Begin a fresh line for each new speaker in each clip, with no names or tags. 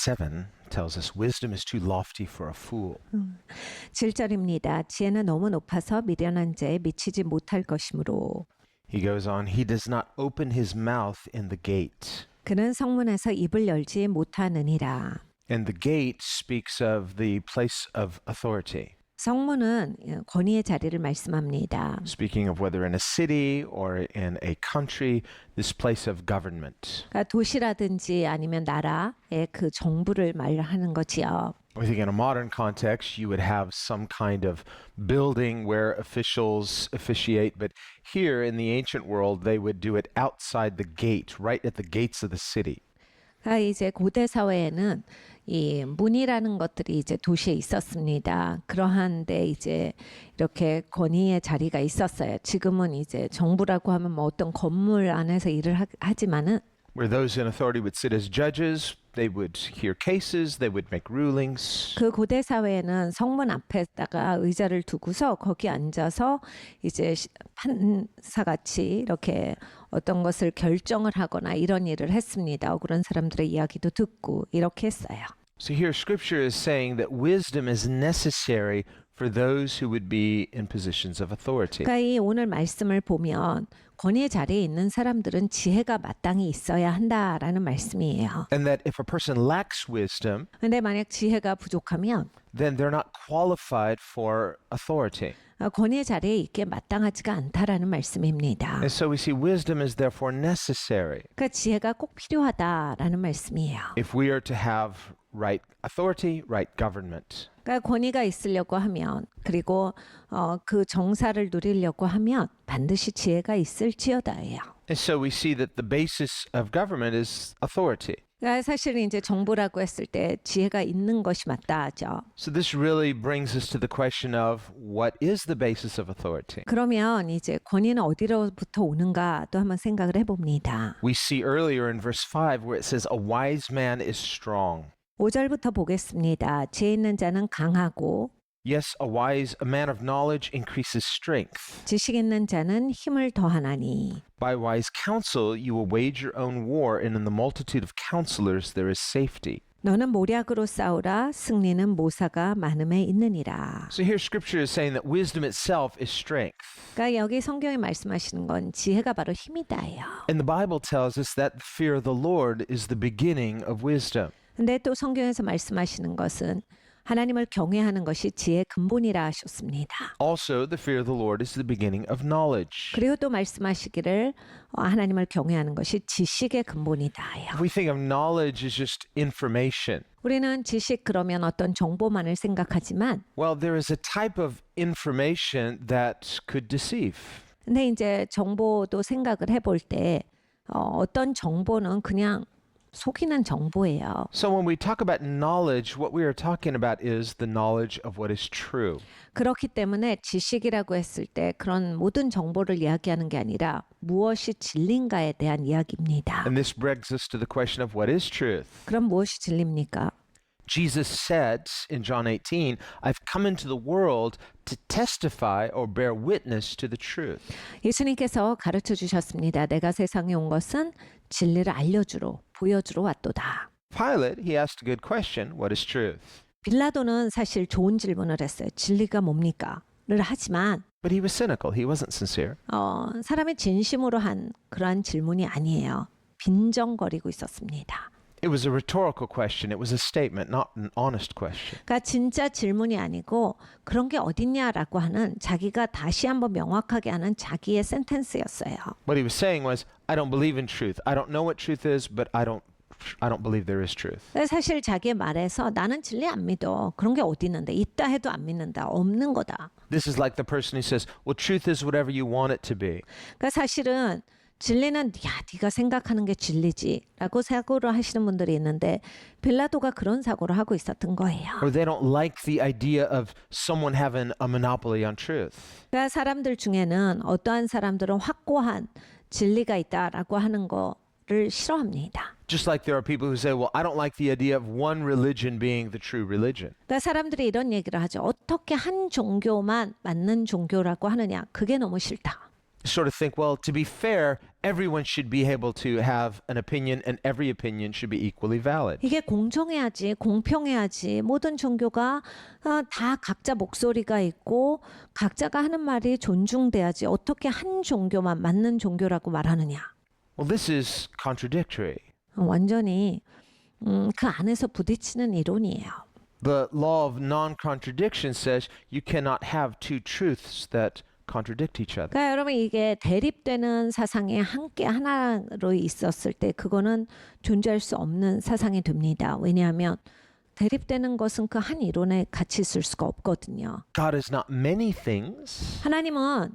7 tells us wisdom is too lofty for a fool.
7절입니다. 지혜는 너무 높아서 미련한 자에 미치지 못할 것이므로
He goes on, he does not open his mouth in the gate.
그는 성문에서 입을 열지 못하느니라.
And the gate speaks of the place of authority,
성문은 권위의 자리를 말씀합니다.
speaking of whether in a city or in a country, this place of government.
그러니까 도시라든지 아니면 나라의 그 정부를 말하는 거지요.
I think in a modern context, you would have some kind of building where officials officiate, but here in the ancient world, they would do it outside the gate, right at the gates of the city.
그러니까 이제 고대 사회에는 이 문이라는 것들이 이제 도시에 있었습니다. 그러한데 이제 이렇게 권위의 자리가 있었어요. 지금은 이제 정부라고 하면 뭐 어떤 건물 안에서 일을 하, 하지만은
Where those in authority would sit as judges, they would hear cases, they would make rulings.
그 고대 사회에는 성문 앞에다가 의자를 두고서 거기 앉아서 이제 시- 판사같이 이렇게 어떤 것을 결정을 하거나 이런 일을 했습니다. 억울한 사람들의 이야기도 듣고 이렇게 했어요.
So here, scripture is saying that wisdom is necessary for those who would be in positions of authority.
그러니까 이 오늘 말씀을 보면 권위의 자리에 있는 사람들은 지혜가 마땅히 있어야 한다라는 말씀이에요.
And that if a person lacks wisdom,
근데 만약 지혜가 부족하면
then they're not qualified for authority.
아, 권위의 자리에 있게 마땅하지가 않다라는 말씀입니다.
And so we see wisdom is therefore necessary
그러니까 지혜가 꼭 필요하다라는 말씀이에요.
if we are to have right authority, right government.
그러니까 권위가 있으려고 하면 그리고 어, 그 정사를 누리려고 하면 반드시 지혜가 있을지어다예요.
And so we see that the basis of government is authority.
그러니까 사실은 이제 정부라고 했을 때 지혜가 있는 것이 맞다죠.
So this really brings us to the question of what is the basis of authority?
그러면 이제 권위는 어디로부터 오는가 또 한번 생각을 해 봅니다.
We see earlier in verse 5 where it says, A wise man is strong.
5절부터 보겠습니다. 지혜 있는 자는 강하고
Yes, a wise, a man of knowledge increases strength.
지식 있는 자는 힘을 더하나니
By wise counsel you will wage your own war, and in the multitude of counselors there is safety.
너는 모략으로 싸우라 승리는 모사가 많음에 있느니라.
So here scripture is saying that wisdom itself is strength.
그러니까 여기 성경에 말씀하시는 건 지혜가 바로 힘이다예요.
And the Bible tells us that the fear of the Lord is the beginning of wisdom.
근데 또 성경에서 말씀하시는 것은 하나님을 경외하는 것이 지혜의 근본이라 하셨습니다.
Also, the fear of the Lord is the beginning of knowledge.
그리고 또 말씀하시기를 어, 하나님을 경외하는 것이 지식의 근본이다요.
If we think of knowledge as just information,
우리는 지식 그러면 어떤 정보만을 생각하지만
well, there is a type of information that could deceive.
근데 이제 정보도 생각을 해볼 때 어, 어떤 정보는 그냥 속이는 정보예요.
So when we talk about knowledge, what we are talking about is the knowledge of what is true.
그렇기 때문에 지식이라고 했을 때 그런 모든 정보를 이야기하는 게 아니라 무엇이 진리인가에 대한 이야기입니다.
And this brings us to the question of what is truth.
그럼 무엇이 진리입니까?
Jesus said in John 18, I've come into the world to testify or bear witness to the truth.
예수님께서 가르쳐 주셨습니다. 내가 세상에 온 것은 진리를 알려주러 보여주러 왔도다.
Pilate, he asked a good question What is truth?
빌라도는 사실 좋은 질문을 했어요. 진리가 뭡니까? 를 하지만
But he was cynical. He wasn't sincere.
어, 사람의 진심으로 한 그러한 질문이 아니에요. 빈정거리고 있었습니다.
It was a rhetorical question. It was a statement, not an honest question.
그러니까 진짜 질문이 아니고 그런 게 어딨냐라고 하는 자기가 다시 한번 명확하게 하는 자기의 센텐스였어요.
What he was saying was, I don't believe in truth. I don't know what truth is, but I don't I don't believe there is truth.
사실 자기의 말에서 나는 진리 안 믿어. 그런 게 어디 있는데 있다 해도 안 믿는다. 없는 거다.
This is like the person who says, "Well, truth is whatever you want it to be."
그러니까 사실은 진리는 야 네가 생각하는 게 진리지라고 사고를 하시는 분들이 있는데 빌라도가 그런 사고를 하고 있었던 거예요.
Or they don't like the idea of someone having a monopoly on truth.
그러니까 사람들 중에는 어떠한 사람들은 확고한 진리가 있다라고 하는 거를 싫어합니다.
Just like there are people who say, "Well, I don't like the idea of one religion being the true religion."
그러니까 사람들이 이런 얘기를 하죠. 어떻게 한 종교만 맞는 종교라고 하느냐? 그게 너무 싫다.
sort of think, well, to be fair, everyone should be able to have an opinion and every opinion should be equally valid.
이게 공정해야지, 공평해야지. 모든 종교가 아, 다 각자 목소리가 있고 각자가 하는 말이 존중돼야지. 어떻게 한 종교만 맞는 종교라고 말하느냐?
Well, this is contradictory.
완전히 음, 그 안에서 부딪히는 이론이에요.
The law of non contradiction says you cannot have two truths that contradict each other.
그러니까 여러분 이게 대립되는 사상이 함께 하나로 있었을 때 그거는 존재할 수 없는 사상이 됩니다. 왜냐하면 대립되는 것은 그 한 이론에 같이 있을 수가 없거든요.
God is not many things,
하나님은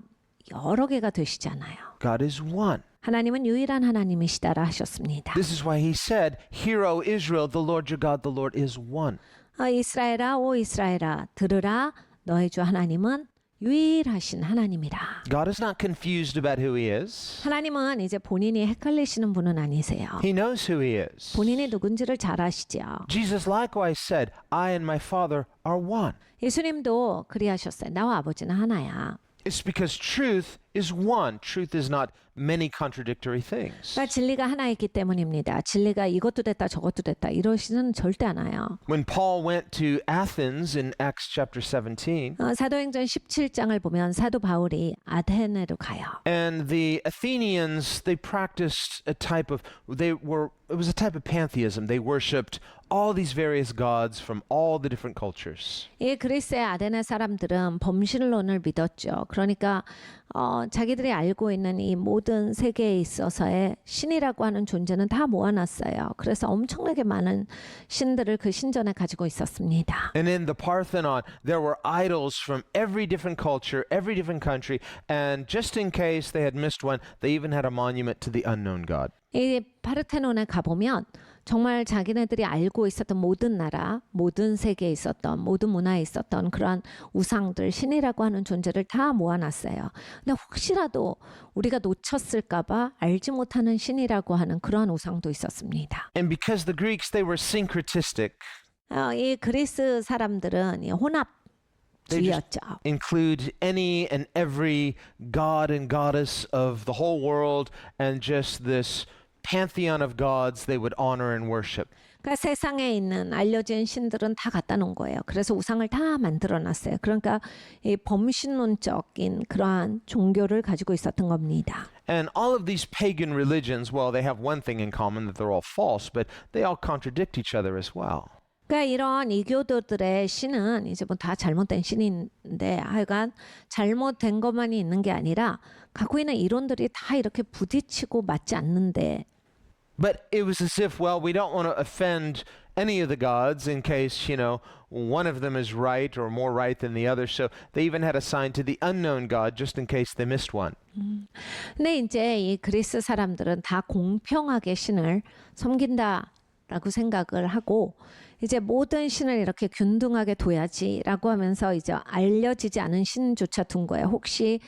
여러 개가 되시잖아요.
God is one.
하나님은 유일한 하나님이시다라 하셨습니다.
This is why he said, Hear, O Israel, the Lord your God, the Lord is one.
아, 이스라엘아 오 이스라엘아 들으라 너의 주 하나님은 유일하신 하나님이라.
God is not confused about who he is.
하나님은 이제 본인이 헷갈리시는 분은 아니세요.
He knows who he is.
본인이 누군지를 잘 아시죠.
Jesus likewise said, I and my Father are one.
예수님도 그리하셨어요. 나와 아버지는 하나야.
It's because truth is one. Truth is not many contradictory things.
그러니까 진리가 하나이기 때문입니다. 진리가 이것도 됐다 저것도 됐다 이러시는 절대 않아요.
When Paul went to Athens in Acts chapter 17,
어, 사도행전 17장을 보면 사도 바울이 아테네로 가요.
and the Athenians, they practiced a type of, they were, it was a type of pantheism. They worshipped all these various gods from all the different cultures.
이 그리스의 아테네 사람들은 범신론을 믿었죠. 그러니까 어, 자기들이 알고 있는 이 모든 세계에 있어서의 신이라고 하는 존재는 다 모아놨어요. 그래서 엄청나게 많은 신들을 그 신전에 가지고 있었습니다.
And in the Parthenon, there were idols from every different culture, every different country, and just in case they had missed one, they even had a monument to the unknown God.
이 파르테논에 가보면 정말 자기네들이 알고 있었던 모든 나라, 모든 세계에 있었던 모든 문화에 있었던 그러한 우상들, 신이라고 하는 존재를 다 모아놨어요. 근데 혹시라도 우리가 놓쳤을까봐 알지 못하는 신이라고 하는 그러한 우상도 있었습니다.
And because the Greeks, they were syncretistic,
어, 이 그리스 사람들은 이 혼합주의였죠.
include any and every god and goddess of the whole world, and just this pantheon of gods they would honor and worship.
그러니까 세상에 있는 알려진 신들은 다 갖다 놓은 거예요. 그래서 우상을 다 만들어 놨어요. 그러니까 이 범신론적인 그러한 종교를 가지고 있었던 겁니다.
And all of these pagan religions, well, they have one thing in common that they're all false, but they all contradict each other as well.
그러니까 이런 이교도들의 신은 이제 뭐 다 잘못된 신인데 하여간 잘못된 것만이 있는 게 아니라 갖고 있는 이론들이 다 이렇게 부딪히고 맞지 않는데
But it was as if, well, we don't want to offend any of the gods in case, you know, one of them is right or more right than the other. So they even had a sign to the unknown God just in case they missed one.
근데 이제 이 그리스 사람들은 다 공평하게 신을 섬긴다라고 생각을 하고 이제 모든 신을 이렇게 균등하게 둬야지라고 하면서 이제 알려지지 않은 신조차 둔 거예요. 혹시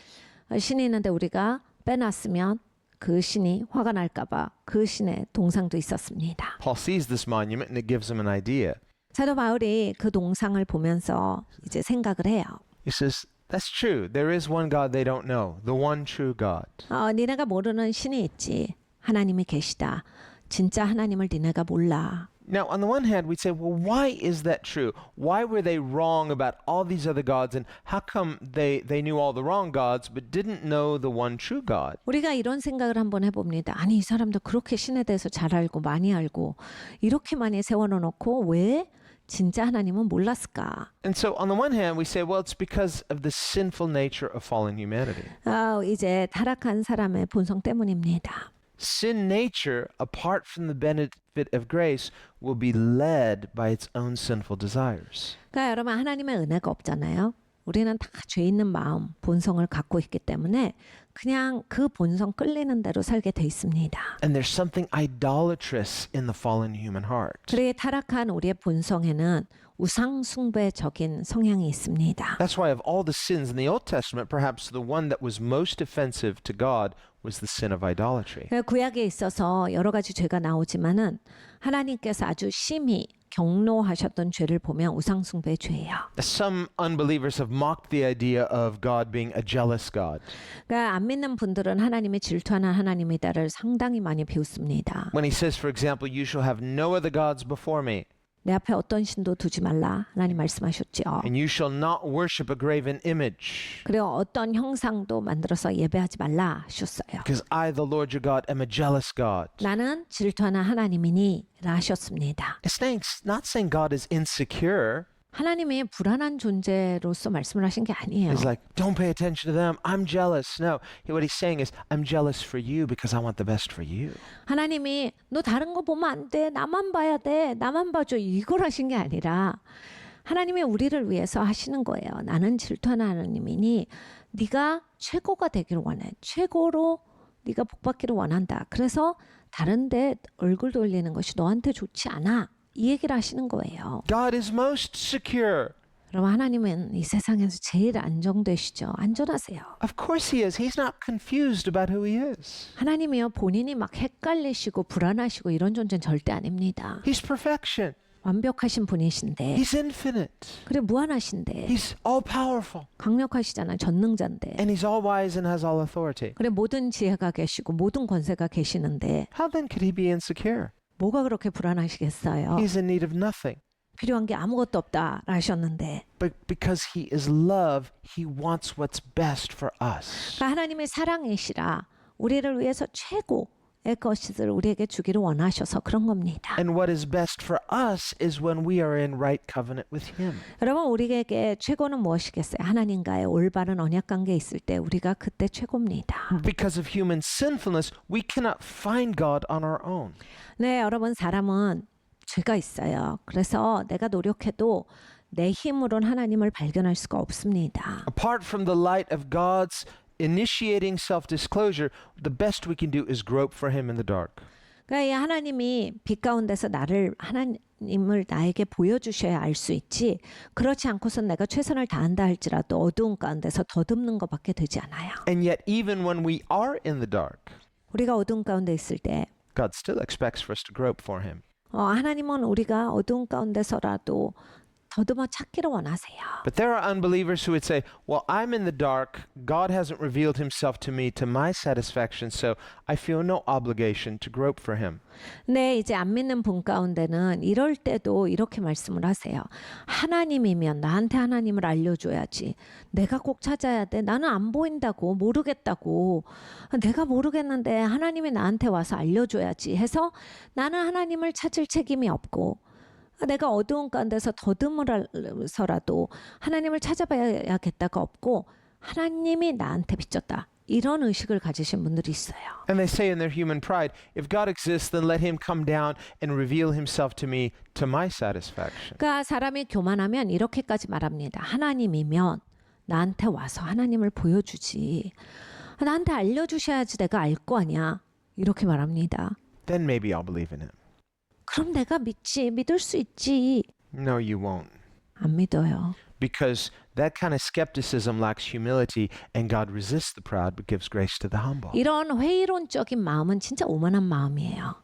신이 있는데 우리가 빼놨으면 그 신이 화가 날까봐 그 신의 동상도 있었습니다.
Paul sees this monument and it gives him an idea.
사도 바울이 그 동상을 보면서 이제 생각을 해요.
He says, That's true. There is one God they don't know, the one true God.
어, 니네가 모르는 신이 있지. 하나님이 계시다. 진짜 하나님을 니네가 몰라.
Now, on the one hand, we'd say, well, why is that true? Why were they wrong about all these other gods? And how come they, they knew all the wrong gods but didn't know the one true God?
우리가 이런 생각을 한번 해봅니다. 아니 이 사람도 그렇게 신에 대해서 잘 알고 많이 알고 이렇게 많이 세워놓고 왜 진짜 하나님은 몰랐을까?
And so, on the one hand, we say, well, it's because of the sinful nature of fallen humanity.
아, 이제 타락한 사람의 본성 때문입니다.
Sin nature, apart from the benefit of grace, will be led by its own sinful desires.
그러니까 여러분 하나님의 은혜가 없잖아요. 우리는 다 죄 있는 마음, 본성을 갖고 있기 때문에 그냥 그 본성 끌리는 대로 살게 돼 있습니다.
And there's something idolatrous in the fallen human heart.
그래 타락한 우리의 본성에는 우상 숭배적인 성향이 있습니다.
That's why, of all the sins in the Old Testament, perhaps the one that was most offensive to God was the sin of idolatry.
그 구약에 있어서 여러 가지 죄가 나오지만은 하나님께서 아주 심히 경로하셨던 죄를 보면 우상 숭배 죄예요.
Some unbelievers have mocked the idea of God being a jealous God.
그러니까 안 믿는 분들은 하나님이 질투하는 하나님이다를 상당히 많이 비웃습니다.
When he says, for example, you shall have no other gods before me,
내 앞에 어떤 신도 두지 말라 하나님 말씀하셨죠.
and you shall not worship a graven image.
그리고 어떤 형상도 만들어서 예배하지 말라 하셨어요.
Because I, the Lord your God, am a jealous God.
나는 질투하는 하나님이니 라 하셨습니다.
It's not saying God is insecure.
하나님이 불안한 존재로서 말씀을 하신 게 아니에요.
He's like, don't pay attention to them. I'm jealous. No, what he's saying is, I'm jealous for you because I want the best for you.
하나님이 너 다른 거 보면 안 돼. 나만 봐야 돼. 나만 봐줘. 이걸 하신 게 아니라 하나님이 우리를 위해서 하시는 거예요. 나는 질투하는 하나님이니 네가 최고가 되기를 원해. 최고로 네가 복받기를 원한다. 그래서 다른데 얼굴 돌리는 것이 너한테 좋지 않아. 이 얘기를 하시는 거예요.
God is most secure.
그럼 하나님은 이 세상에서 제일 안정되시죠. 안전하세요.
Of course he is. He's not confused about who he is.
하나님이요 본인이 막 헷갈리시고 불안하시고 이런 존재는 절대 아닙니다.
He's perfection.
완벽하신 분이신데
He's infinite.
그래 무한하신데
He's all powerful.
강력하시잖아요 전능자인데
And he's all wise and has all authority.
그래 모든 지혜가 계시고 모든 권세가 계시는데
How then could he be insecure?
뭐가 그렇게 불안하시겠어요
He's in need of nothing.
필요한 게 아무것도 없다 하셨는데
But because he is love, he wants what's best for us.
그러니까 하나님의 사랑이시라 우리를 위해서 최고의 것을 우리에게 주기를 원하셔서 그런 겁니다
And what is best for us is when we are in right covenant with him.
여러분 우리에게 최고는 무엇이겠어요 하나님과의 올바른 언약 관계에 있을 때 우리가 그때 최고입니다
Because of human sinfulness, we cannot find God on our own.
네, 여러분 사람은 죄가 있어요. 그래서 내가 노력해도 내 힘으로는 하나님을 발견할 수가 없습니다.
Apart from the light of God's initiating self disclosure, the best we can do is grope for him in the dark.
그러니까 이 하나님이 빛 가운데서 나를 하나님을 나에게 보여주셔야 알 수 있지. 그렇지 않고선 내가 최선을 다한다 할지라도 어두운 가운데서 더듬는 것밖에 되지 않아요.
And yet, even when we are in the dark,
우리가 어두운 가운데 있을 때
God still expects for us to grope for him.
어, 하나님은 우리가 어두운 가운데서라도 더듬어 찾기를 원하세요.
But there are unbelievers who would say, Well, I'm in the dark. God hasn't revealed himself to me to my satisfaction, so I feel no obligation to grope for him.
네, 이제 안 믿는 분 가운데는 이럴 때도 이렇게 말씀을 하세요. 하나님이면 나한테 하나님을 알려줘야지. 내가 꼭 찾아야 돼. 나는 안 보인다고, 모르겠다고. 내가 모르겠는데 하나님이 나한테 와서 알려줘야지 해서 나는 하나님을 찾을 책임이 없고, 내가 어두운 가운데서 더듬으서라도 하나님을 찾아봐야겠다가 없고, 하나님이 나한테 비쳤다. 이런 의식을 가지신 분들이 있어요.
And they say in their human pride, If God exists, then let him come down and reveal himself to me to my satisfaction.
그러니까 사람이 교만하면 이렇게까지 말합니다. 하나님이면 나한테 와서 하나님을 보여주지. 나한테 알려주셔야지 내가 알 거 아니야. 이렇게 말합니다.
Then maybe I'll believe in him.
그럼 내가 믿지. 믿을 수 있지.
No, you won't.
안 믿어요.
Because that kind of skepticism lacks humility, and God resists the proud but gives grace to the humble.
이런 회의론적인 마음은 진짜 오만한 마음이에요.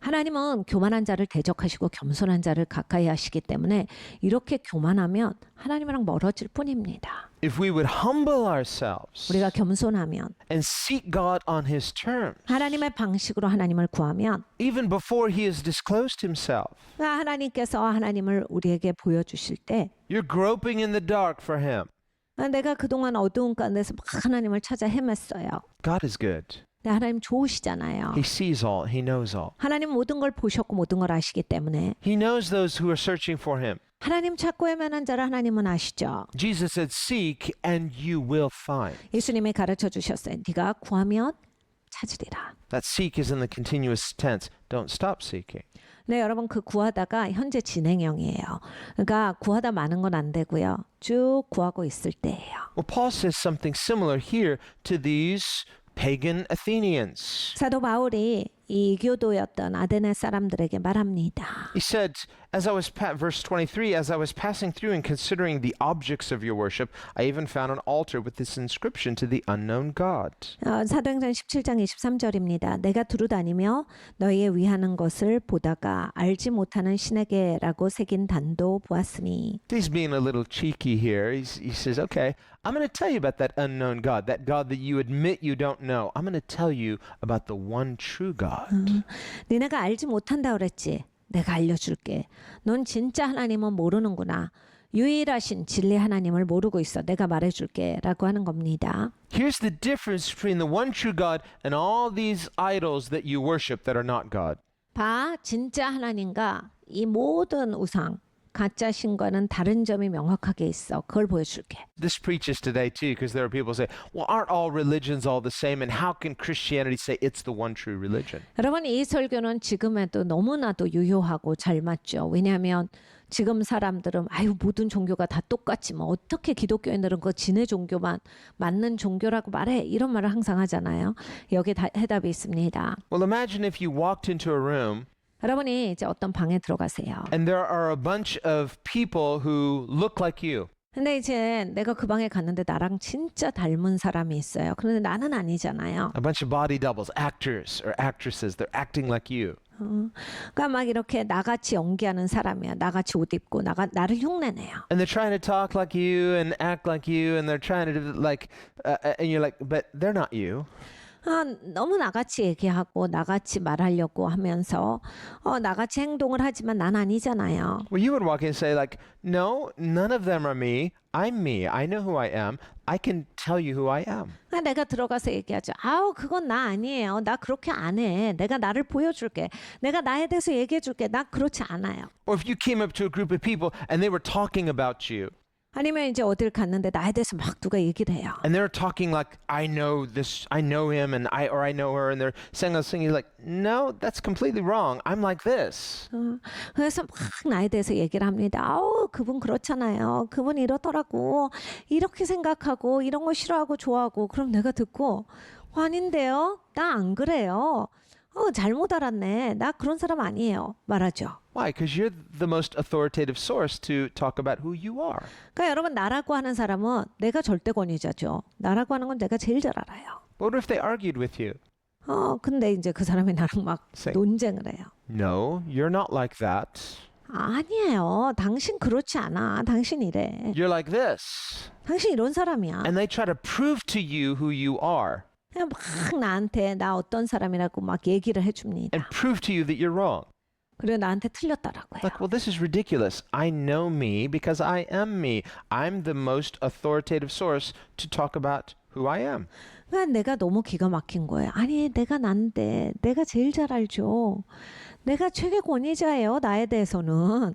하나님은 교만한 자를 대적하시고 겸손한 자를 가까이 하시기 때문에 이렇게 교만하면 하나님이랑 멀어질 뿐입니다.
If we would humble ourselves
우리가 겸손하면
and seek God on his terms,
하나님의 방식으로 하나님을 구하면
even before he has disclosed himself,
그러니까 하나님께서 하나님을 우리에게 보여주실 때
you're groping in the dark for him.
아, 내가 그동안 어두운 가운데서 막 하나님을 찾아 헤맸어요.
God is good.
근데 하나님 좋으시잖아요.
He sees all, he knows all.
하나님 모든 걸 보셨고 모든 걸 아시기 때문에
He knows those who are searching for him.
하나님 찾고 헤매는 자를 하나님은 아시죠.
Jesus said, Seek and you will find.
예수님이 가르쳐 주셨어요. 네가 구하면 찾으리라.
That seek is in the continuous tense. Don't stop seeking.
네, 여러분 그 구하다가 현재 진행형이에요. 그러니까 구하다 많은 건 안 되고요. 쭉 구하고 있을 때예요.
Well, Paul says something similar here to these pagan Athenians.
사도 바울이 이 이교도였던 아데네 사람들에게 말합니다.
He said, as I was pa- verse 23, as I was passing through and considering the objects of your worship, I even found an altar with this inscription to the unknown God.
어, 사도행전 17장 23절입니다. 내가 두루다니며 너희의 위하는 것을 보다가 알지 못하는 신에게라고 새긴 단도 보았으니
He's being a little cheeky here. He's, he says, okay, I'm going to tell you about that unknown God, that God that you admit you don't know. I'm going to tell you about the one true God.
니네가 알지 못한다 그랬지. 내가 알려줄게. 넌 진짜 하나님은 모르는구나. 유일하신 진리 하나님을 모르고 있어. 내가 말해줄게라고 하는 겁니다.
Here's the difference between the one true God and all these idols that you worship that are not God.
봐, 진짜 하나님과 이 모든 우상, 가짜 신과는 다른 점이 명확하게 있어. 그걸 보여줄게.
This preaches today too, because there are people who say, well, aren't all religions all the same? And how can Christianity say it's the one true religion?
여러분 이 설교는 지금에도 너무나도 유효하고 잘 맞죠. 왜냐하면 지금 사람들은 아유 모든 종교가 다 똑같지 뭐 어떻게 기독교인들은 그 지네 종교만 맞는 종교라고 말해 이런 말을 항상 하잖아요. 여기 다 해답이 있습니다.
Well, imagine if you walked into a room
여러분이 이제 어떤 방에 들어가세요.
and there are a bunch of people who look like you.
근데 이제 내가 그 방에 갔는데 나랑 진짜 닮은 사람이 있어요. 그런데 나는 아니잖아요.
A bunch of body doubles, actors or actresses, they're acting like you.
그러니까 막 이렇게 나같이 연기하는 사람이야. 나같이 옷 입고 나가 나를 흉내내요.
And they're trying to talk like you and act like you, and they're trying to like, uh, uh, and you're like, but they're not you.
아, 너무 나같이 얘기하고 나같이 말하려고 하면서 어, 나같이 행동을 하지만 난 아니잖아요.
Well, you would walk in and say, like, no, none of them are me. I'm me. I know who I am. I can tell you who I am.
그러니까 내가 들어가서 얘기하죠. 아우 그건 나 아니에요. 나 그렇게 안 해. 내가 나를 보여줄게. 내가 나에 대해서 얘기해줄게. 나 그렇지 않아요.
Or if you came up to a group of people and they were talking about you,
아니면 이제 어딜 갔는데 나에 대해서 막 누가 얘기를 해요.
and they're talking like, I know this, I know him, and I, or I know her, and they're saying this thing, you're like, no, that's completely wrong. I'm like this.
어, 그래서 막 나에 대해서 얘기를 합니다. 아우 그분 그렇잖아요. 그분 이렇더라고. 이렇게 생각하고 이런 거 싫어하고 좋아하고 그럼 내가 듣고 어, 아닌데요. 나 안 그래요. 어 잘못 알았네. 나 그런 사람 아니에요. 말하죠.
Why? Because you're the most authoritative source to talk about who you are.
그러니까 여러분 나라고 하는 사람은 내가 절대 권위자죠. 나라고 하는 건 내가 제일 잘 알아요.
What if they argued with you?
어 근데 이제 그 사람이 나랑 막
Say,
논쟁을 해요.
no, you're not like that.
아니에요. 당신 그렇지 않아. 당신 이래.
You're like this.
당신 이런 사람이야.
And they try to prove to you who you are
그냥 막 나한테 나 어떤 사람이라고 막 얘기를 해줍니다.
and prove to you that you're wrong.
그리고 나한테 틀렸다라고요.
Like, well, this is ridiculous. I know me because I am me. I'm the most authoritative source to talk about who I am.
그러니까 내가 너무 기가 막힌 거예요. 아니 내가 난데 내가 제일 잘 알죠. 내가 최고 권위자예요. 나에 대해서는.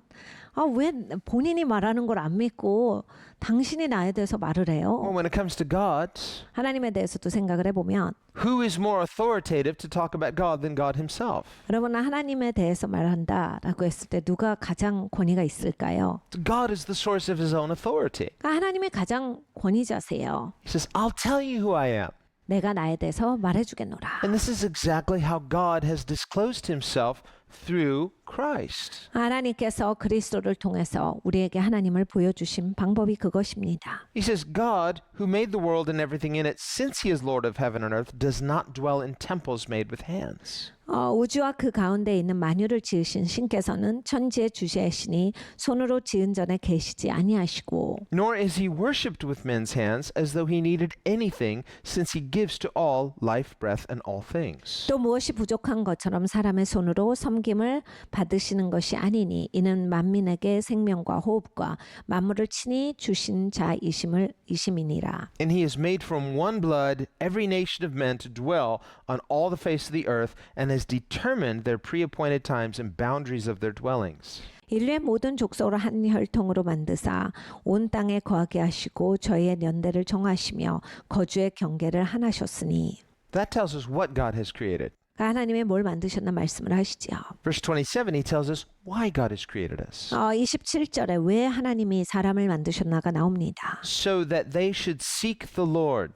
아 왜 본인이 말하는 걸 안 믿고 당신이 나에 대해서 말을
Well,
해요?
when it comes to God,
하나님에 대해서도 생각을 해보면
who is more authoritative to talk about God than God Himself?
여러분 하나님에 대해서 말한다라고 했을 때 누가 가장 권위가 있을까요?
God is the source of His own authority.
그러니까 하나님이 가장 권위자세요.
He says, I'll tell you who I am.
내가 나에 대해서 말해 주겠노라.
And this is exactly how God has disclosed Himself through Christ.
하나님께서 그리스도를 통해서 우리에게 하나님을 보여주신 방법이 그것입니다.
He says, God, who made the world and everything in it, since He is Lord of heaven and earth, does not dwell in temples made with hands.
어, 우주와 그 가운데 있는 만유를 지으신 신께서는 천지의 주제시니 손으로 지은 전에 계시지 아니하시고
Nor is He worshipped with men's hands as though He needed anything, since He gives to all life, breath, and all things.
또 무엇이 부족한 것처럼 사람의 손으로 섬김을 받으시는 것이 아니니 이는 만민에게 생명과 호흡과 만물을 친히 주신 자이심을 이심이니라.
And he has made from one blood every nation of men to dwell on all the face of the earth, and has determined their pre appointed times and boundaries of their dwellings.
인류의 모든 족속을 한 혈통으로 만드사 온 땅에 거하게 하시고 저희의 연대를 정하시며 거주의 경계를 하나셨으니
That tells us what God has created.
그러니까 하나님이 뭘 만드셨나 말씀을 하시죠.
Verse 27, he tells us why God has created us.
어, 27절에 왜 하나님이 사람을 만드셨나가 나옵니다.
So that they should seek the Lord.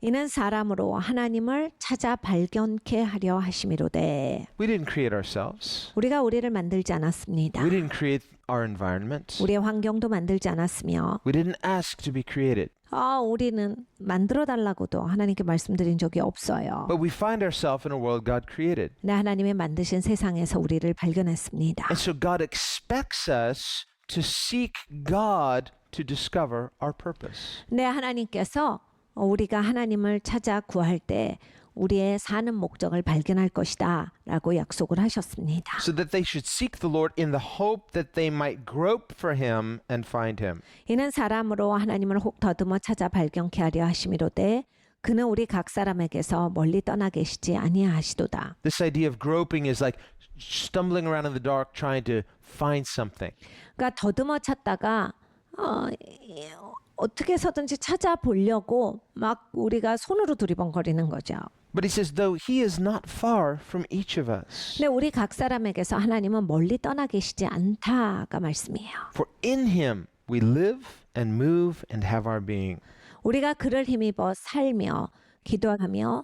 이는 사람으로 하나님을 찾아 발견케 하려 하심이로되
We didn't create ourselves.
우리가 우리를 만들지 않았습니다.
We didn't create our environment.
우리의 환경도 만들지 않았으며
We didn't ask to be created.
아, 우리는 만들어 달라고도 하나님께 말씀드린 적이 없어요.
But we find ourselves in a world God created.
네, 하나님의 만드신 세상에서 우리를 발견했습니다.
And so God expects us to seek God to discover our purpose.
네, 하나님께서 우리가 하나님을 찾아 구할 때 우리의 사는 목적을 발견할 것이다 라고 약속을 하셨습니다.
So that they should seek the Lord in the hope that they might grope for him and find him.
이는 사람으로 하나님을 혹 더듬어 찾아 발견케 하려 하심이로되 그는 우리 각 사람에게서 멀리 떠나 계시지 아니하시도다.
This idea of groping is like stumbling around in the dark trying to find something.
그러니까 더듬어 찾다가 어, 이, 어떻게 해서든지 찾아보려고 막 우리가 손으로 두리번거리는 거죠.
But he says, though he is not far from each of us.
근데 우리 각 사람에게서 하나님은 멀리 떠나 계시지 않다가 말씀이에요.
For in him we live and move and have our being.
우리가 그를 힘입어 살며 기도하며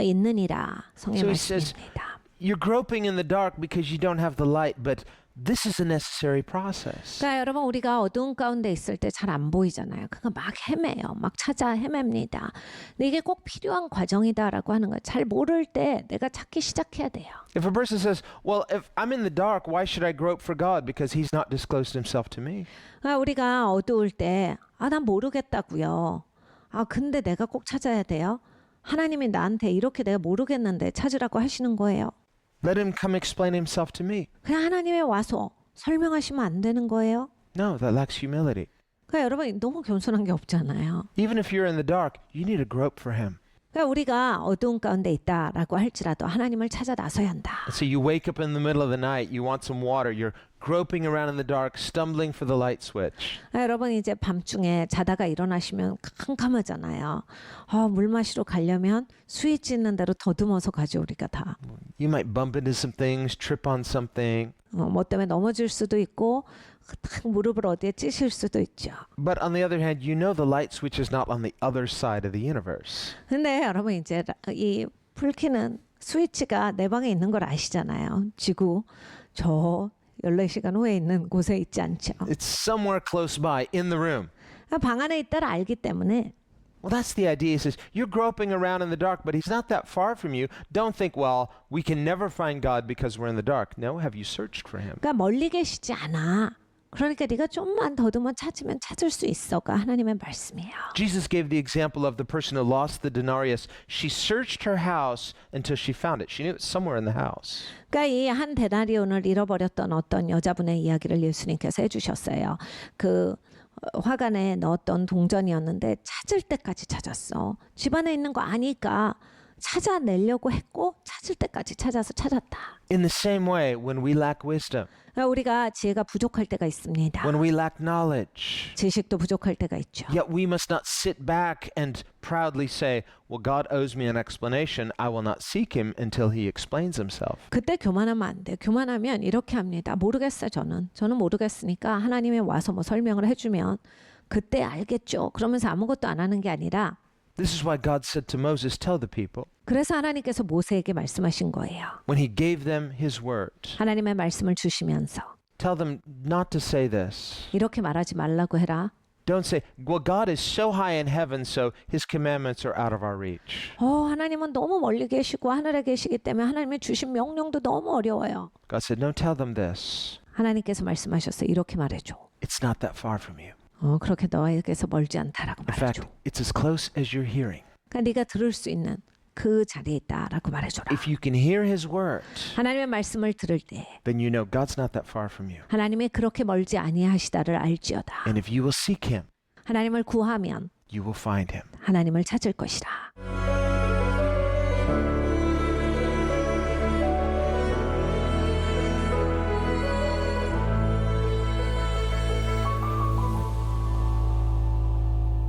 있느니라 성의
So he says-
말씀입니다.
You're groping in the dark because you don't have the light, but this is a necessary process.
그러니까 여러분 우리가 어두운 가운데 있을 때 잘 안 보이잖아요. 그러니까 막 헤매요. 막 찾아 헤맵니다. 근데 이게 꼭 필요한 과정이다라고 하는 거예요. 잘 모를 때 내가 찾기 시작해야 돼요.
If a person says, Well, if I'm in the dark, why should I grope for God? Because he's not disclosed himself to me.
그러니까 우리가 어두울 때 아, 난 모르겠다고요. 아, 근데 내가 꼭 찾아야 돼요. 하나님이 나한테 이렇게 내가 모르겠는데 찾으라고 하시는 거예요.
Let him come explain himself to me.
그냥 하나님이 와서 설명하시면 안 되는 거예요.
No, that lacks humility.
그러니까 여러분 너무 겸손한 게 없잖아요.
Even if you're in the dark, you need to grope for him.
그러니까 우리가 어두운 가운데 있다라고 할지라도 하나님을 찾아 나서야 한다.
So you wake up in the middle of the night, you want some water, you're groping around in the dark, stumbling for the light switch.
아, 여러분 이제 밤중에 자다가 일어나시면 캄캄하잖아요. 아, 물 마시러 가려면 스위치 있는 대로 더듬어서 가죠 우리가 다.
You might bump into some things, trip on something.
어, 뭐 때문에 넘어질 수도 있고 딱 무릎을 어디에 찌실 수도 있죠.
But on the other hand, you know the light switch is not on the other side of the universe.
근데 여러분 이제 라- 이 불키는 스위치가 내 방에 있는 걸 아시잖아요. 지구 저 14시간 후에 있는 곳에 있지 않죠.
It's somewhere close by in the room.
방 안에 있다를 알기 때문에
Well, that's the idea. He says, You're groping around in the dark, but he's not that far from you. Don't think, well, we can never find God because we're in the dark. No, have you searched for him?
그러니까 멀리 계시지 않아. 그러니까 네가 좀만 더듬어 찾으면 찾을 수 있어가 하나님의 말씀이에요.
Jesus gave the example of the person who lost the denarius. She searched her house until she found it. She knew it somewhere in the house.
그러니까 이 한 데나리온을 잃어버렸던 어떤 여자분의 이야기를 예수님께서 해주셨어요. 그 어, 화관에 넣었던 동전이었는데 찾을 때까지 찾았어. 집안에 있는 거 아니까 찾아내려고 했고 찾을 때까지 찾아서 찾았다.
In the same way, when we lack wisdom,
그러니까 우리가 지혜가 부족할 때가 있습니다.
when we lack knowledge,
지식도 부족할 때가 있죠.
yet we must not sit back and proudly say, Well, God owes me an explanation. I will not seek him until he explains himself.
그때 교만하면 안 돼. 교만하면 이렇게 합니다. 모르겠어요, 저는. 저는 모르겠으니까 하나님이 와서 뭐 설명을 해주면 그때 알겠죠. 그러면서 아무것도 안 하는 게 아니라
This is why God said to Moses, Tell the people,
그래서 하나님께서 모세에게 말씀하신 거예요.
when he gave them his word,
하나님의 말씀을 주시면서
tell them not to say this.
이렇게 말하지 말라고 해라.
Don't say, Well, God is so high in heaven, so his commandments are out of our reach.
어, 하나님은 너무 멀리 계시고 하늘에 계시기 때문에 하나님의 주신 명령도 너무 어려워요.
God said, No, tell them this.
하나님께서 말씀하셨어요. 이렇게 말해줘.
It's not that far from you.
어, 그렇게 너에게서 멀지 않다라고
In fact,
말해줘.
it's as close as you're hearing.
그러니까 네가 들을 수 있는 그 자리에 있다라고 말해줘라.
If you can hear his word,
하나님의 말씀을 들을 때
then you know God's not that far from you.
하나님이 그렇게 멀지 아니하시다를 알지어다.
And if you will seek him,
하나님을 구하면
you will find him.
하나님을 찾을 것이라.